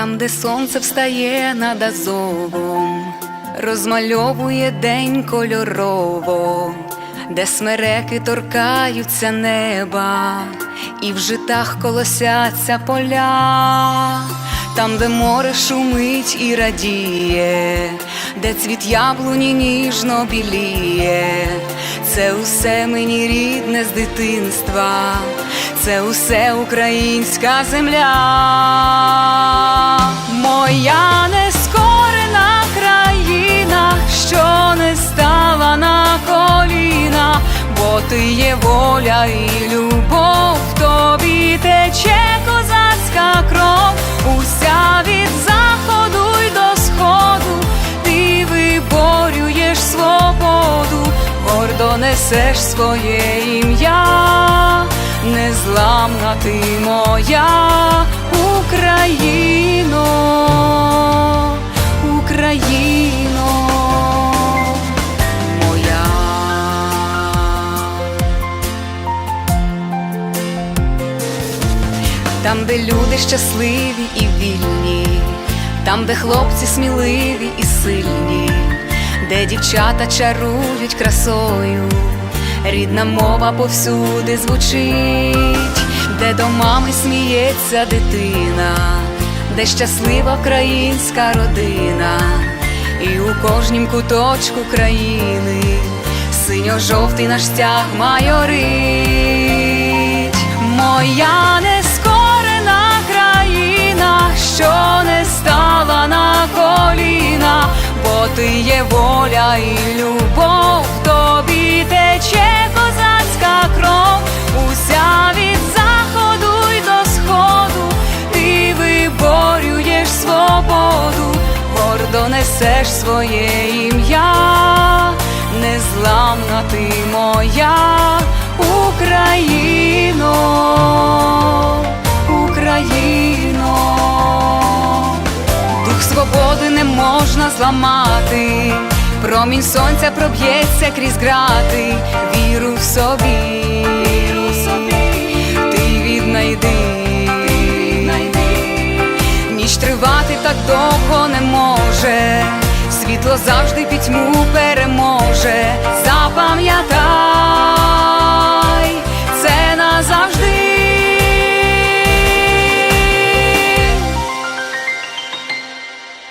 Там, де сонце встає над Азовом, розмальовує день кольорово, де смереки торкаються неба, і в житах колосяться поля, там, де море шумить і радіє, де цвіт яблуні ніжно біліє, це усе мені рідне з дитинства, це усе українська земля, моя нескорена країна, що не стала на коліна, бо ти є воля і любов, тобі тече козацька кров, уся від заходу й до сходу, ти виборюєш свободу, гордо несеш своє ім'я, незламна ти моя Україно, Україно моя. Там, де люди щасливі і вільні, там, де хлопці сміливі і сильні, де дівчата чарують красою, рідна мова повсюди звучить, де до мами сміється дитина, де щаслива українська родина, і у кожнім куточку країни синьо-жовтий наш стяг майорить, моя нескорена країна, що не стала на коліна, бо ти є воля і любов, тобі тече уся від заходу й до сходу, ти виборюєш свободу, гордо несеш своє ім'я, незламна ти моя Україно, Україно, дух свободи не можна зламати, промінь сонця проб'ється крізь грати, тривати так довго не може, світло завжди пітьму переможе, запам'ятай, це назавжди.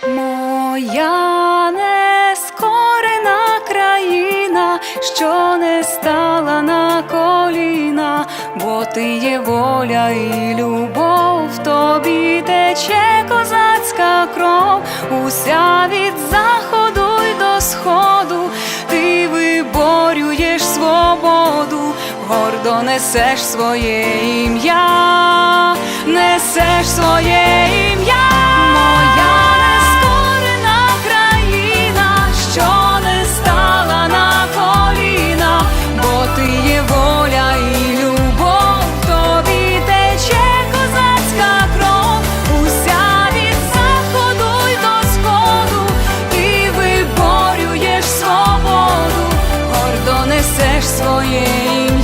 Моя нескорена країна, що не стала на коліна, бо ти є воля і любов, в тобі тече козацька кров, уся від заходу й до сходу, ти виборюєш свободу, гордо несеш своє ім'я, несеш своє несеш своє ім'я.